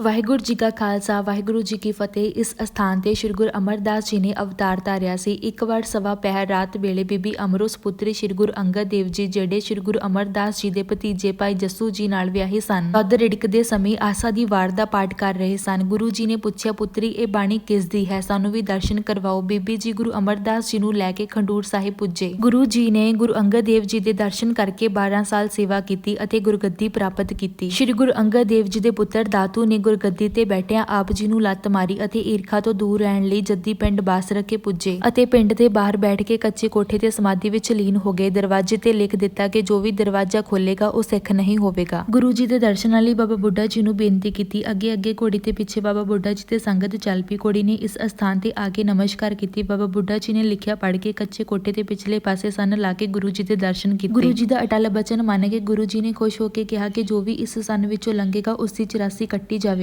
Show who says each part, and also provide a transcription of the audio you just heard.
Speaker 1: ਵਾਹਿਗੁਰੂ ਜੀ ਕਾ ਖਾਲਸਾ, ਵਾਹਿਗੁਰੂ ਜੀ ਕੀ ਫਤਿਹ। ਇਸ ਅਸਥਾਨ ਤੇ ਸ੍ਰੀ ਗੁਰੂ ਅਮਰਦਾਸ ਜੀ ਨੇ ਅਵਤਾਰ ਧਾਰਿਆ ਸੀ। ਇੱਕ ਵਾਰ ਸਵਾ ਪਹਿਰ ਰਾਤ ਵੇਲੇ ਬੀਬੀ ਅਮਰੋਸ ਪੁੱਤਰੀ ਸ੍ਰੀ ਗੁਰੂ ਅੰਗਦ ਦੇਵ ਜੀ, ਜਿਹੜੇ ਸ੍ਰੀ ਗੁਰੂ ਅਮਰਦਾਸ ਜੀ ਦੇ ਭਤੀਜੇ ਭਾਈ ਜੱਸੂ ਜੀ ਨਾਲ ਵਿਆਹੇ ਸਨ ਦੁੱਧ ਰਿੜਕਦੇ ਸਮੇਂ ਆਸਾ ਦੀ ਵਾਰ ਦਾ ਪਾਠ ਕਰ ਰਹੇ ਸਨ। ਗੁਰੂ ਜੀ ਨੇ ਪੁੱਛਿਆ, ਪੁੱਤਰੀ, ਇਹ ਬਾਣੀ ਕਿਸ ਦੀ ਹੈ? ਸਾਨੂੰ ਵੀ ਦਰਸ਼ਨ ਕਰਵਾਓ। ਬੀਬੀ ਜੀ ਗੁਰੂ ਅਮਰਦਾਸ ਜੀ ਨੂੰ ਲੈ ਕੇ ਖੰਡੂਰ ਸਾਹਿਬ ਪੁੱਜੇ। ਗੁਰੂ ਜੀ ਨੇ ਗੁਰੂ ਅੰਗਦ ਦੇਵ ਜੀ ਦੇ ਦਰਸ਼ਨ ਕਰਕੇ 12 ਸਾਲ ਸੇਵਾ ਕੀਤੀ ਅਤੇ ਗੁਰਗੱਦੀ ਪ੍ਰਾਪਤ ਕੀਤੀ। ਸ੍ਰੀ ਗੁਰੂ ਅੰਗਦ ਦੇਵ ਜੀ ਦੇ ਪੁੱਤਰ ਦਾਤੂ ਨੇ ਗੁਰਗੱਦੀ ਤੇ ਬੈਠਿਆਂ ਆਪ ਜੀ ਨੂੰ ਲੱਤ ਮਾਰੀ ਅਤੇ ਈਰਖਾ ਤੋਂ ਦੂਰ ਰਹਿਣ ਲਈ ਜੱਦੀ ਪਿੰਡ ਬਾਸਰ ਕੇ ਪੁੱਜੇ ਅਤੇ ਪਿੰਡ ਦੇ ਬਾਹਰ ਬੈਠ ਕੇ ਕੱਚੇ ਕੋਠੇ ਤੇ ਸਮਾਧੀ ਵਿੱਚ ਲੀਨ ਹੋ ਗਏ। ਦਰਵਾਜ਼ੇ ਤੇ ਲਿਖ ਦਿੱਤਾ ਕਿ ਜੋ ਵੀ ਦਰਵਾਜ਼ਾ ਖੋਲੇਗਾ ਉਹ ਸਿੱਖ ਨਹੀਂ ਹੋਵੇਗਾ। ਗੁਰੂ ਜੀ ਦੇ ਦਰਸ਼ਨਾਂ ਲਈ ਬਾਬਾ ਬੁੱਢਾ ਜੀ ਨੂੰ ਬੇਨਤੀ ਕੀਤੀ। ਅੱਗੇ ਅੱਗੇ ਘੋੜੀ ਤੇ ਪਿੱਛੇ ਬਾਬਾ ਬੁੱਢਾ ਜੀ ਤੇ ਸੰਗਤ ਚੱਲ ਪਈ। ਘੋੜੀ ਨੇ ਇਸ ਅਸਥਾਨ ਤੇ ਆ ਕੇ ਨਮਸਕਾਰ ਕੀਤੀ। ਬਾਬਾ ਬੁੱਢਾ ਜੀ ਨੇ ਲਿਖਿਆ ਪੜ੍ਹ ਕੇ ਕੱਚੇ ਕੋਠੇ ਤੇ ਪਿਛਲੇ ਪਾਸੇ ਸੰਨ ਲਾ ਕੇ ਗੁਰੂ ਜੀ ਦੇ ਦਰਸ਼ਨ ਕੀਤੇ। ਗੁਰੂ ਜੀ ਦਾ ਅਟਲ ਬਚਨ ਮੰਨ ਕੇ ਗੁਰੂ ਜੀ ਨੇ ਖੁਸ਼ ਹੋ ਕੇ ਕਿਹਾ ਕਿ ਜੋ ਵੀ ਇਸ ਸੰਨ ਵਿੱਚੋਂ ਲੰਘੇਗਾ, ਉਸ ਦੀ 84 ਕੱਟੀ ਜਾਵੇ